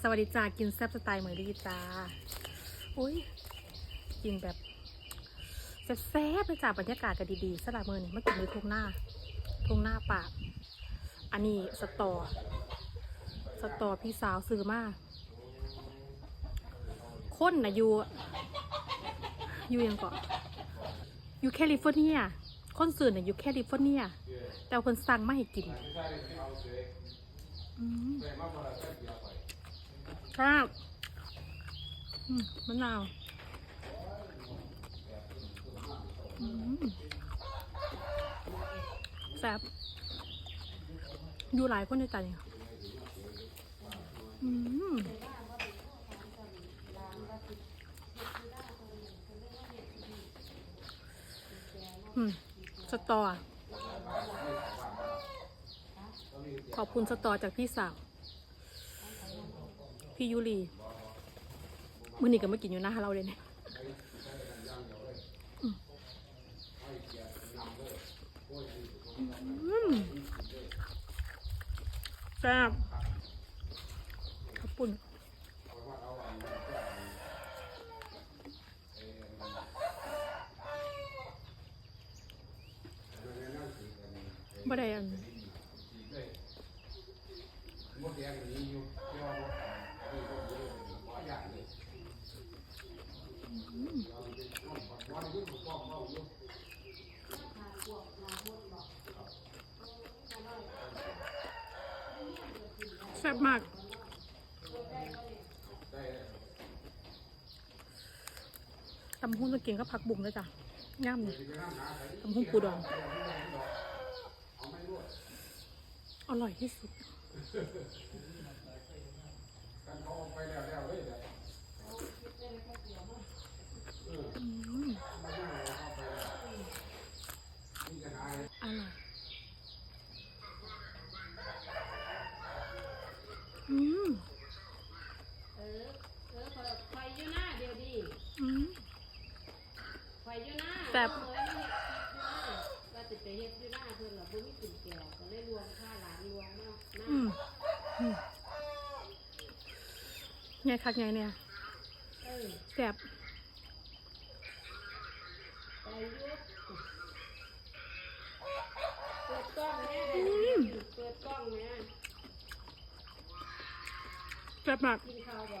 สวัสดีจ้ากินแซ่บสไตล์เหมือนดีจ้าโอ้ยกินแบบแซ่บๆเลยจ้าบรรยากาศก็ดีๆสลับมือนี่มากินในทุ่งหน้าทุ่งหน้าป่าอันนี้สตอสตอพี่สาวซื้อมาคนนะอยู่อยู่ยังก่อนอยู่แคลิฟอร์เนียคนสื่อน่ะอยู่แคลิฟอร์เนีย แต่ว่าเพิ่นสั่งไมาให้กิน อืมครับมะนาวแซ่บอยู่หลายคนในใจอืมสตอ ขอบคุณสตอจากพี่สาว พี่ยุรีมื่อนี้ก็มากินอยู่หน้าเราเลยเนี่ยแซ่บขอบคุณบ่ได้อัน แซ่บมากตำหุ้นตะเกียงก็ผักบุ้งเลยจ้ะย่ำเลยตำหุ้นปูดอง อร่อยที่สุด อืมอร่อย อืม เออ เออคอยคอยอยู่หน้าเดี๋ยวดี อืม ค อยอยู่หน้าแต่เอาไว้ไม่เฮ็ดอยู่หน้าว่าจะไปเฮ็ดอยู่หน้าเพิ่นล่ะบ่มีกุญแจก็เลยรวมค่าหลานรวมเนาะหน้าอืมอืมไงคักไงเนี่ยเออแซ่บไปอยู่เปิดกล้องแม่ให้เด็กๆเปิดกล้องแม่แซ่บมากกินข้าวบ่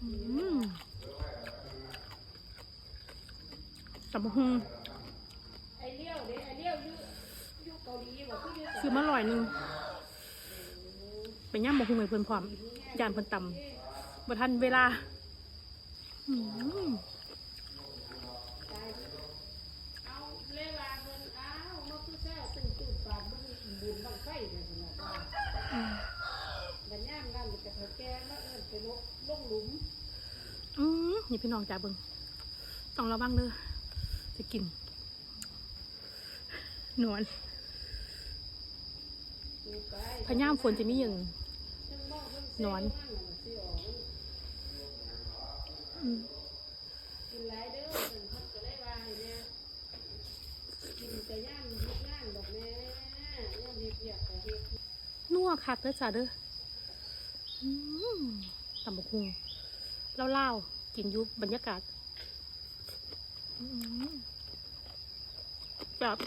คืออยู่ซื้อมาลอยหนึ่งไปย่ำบักหุงให้เพื่อนพร้อมยานเพื่อนตำบ่ทันเวลา อืม เอาเลยว่าเพิ่นอ้าวมาคือแซ่ตึ้งตื้อปานบ่มีบุญบังไฟจังซี่นะว่า อืม บัดยามนั้นก็เฒ่าแก่มาเอิ้นไปลกลงหลุม อืม นี่พี่น้องจ้าเบิงต้องระวังเด้อจะกินหนวลอยู่ไปพะย่ามฝนจะมีอย่างนอนออกมันอืมกินหลายเด้อเพิ่นเพิ่นก็เลยว่าให้แม่กินแต่ยามเฮ็ดงนดอกแม่ยามเฮ็ดเวียกก็เฮ็ดนัวคักเด้อจ้าเด้ออืมตำบักหุงเล่าๆ กินอยุบบรรยากาศอืมแบบ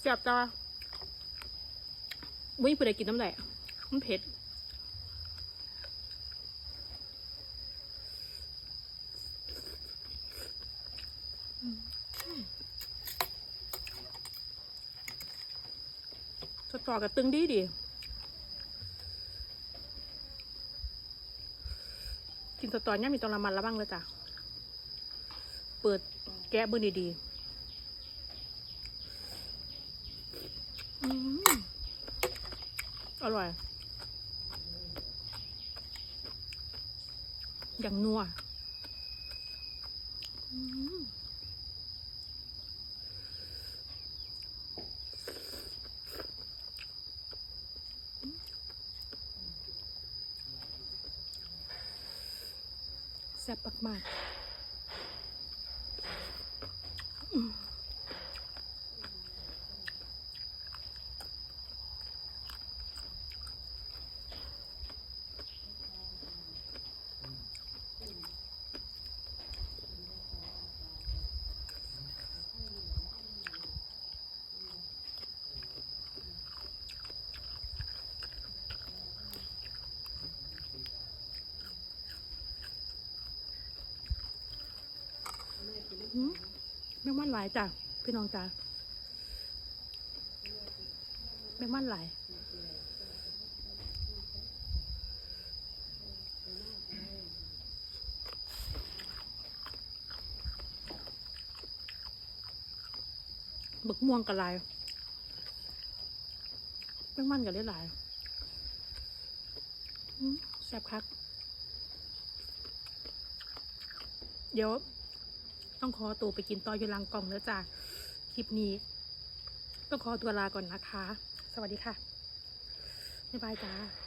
แซ่บจ้าวิ่งไปได้กินน้ำแหลมันเผ็ดสตอกับตึงดีดี กินสตอเนี่ยมีตรงระมันระวังเลยจ้ะ เปิดแกะเบิ่งดีๆอืมอร่อย อย่างนัวอืม แซ่ แมงมันหลายจ้ะพี่น้องจ้ะแมงมันหลายบึกม่วงกับลายแป้งมันกับเลือดลายแซ่บคักเดี๋ยว ต้องขอตัวไปกินต่ออยู่หลังกล่องเนื้อจากคลิปนี้ ต้องขอตัวลาก่อนนะคะ สวัสดีค่ะบ๊ายบายจ้า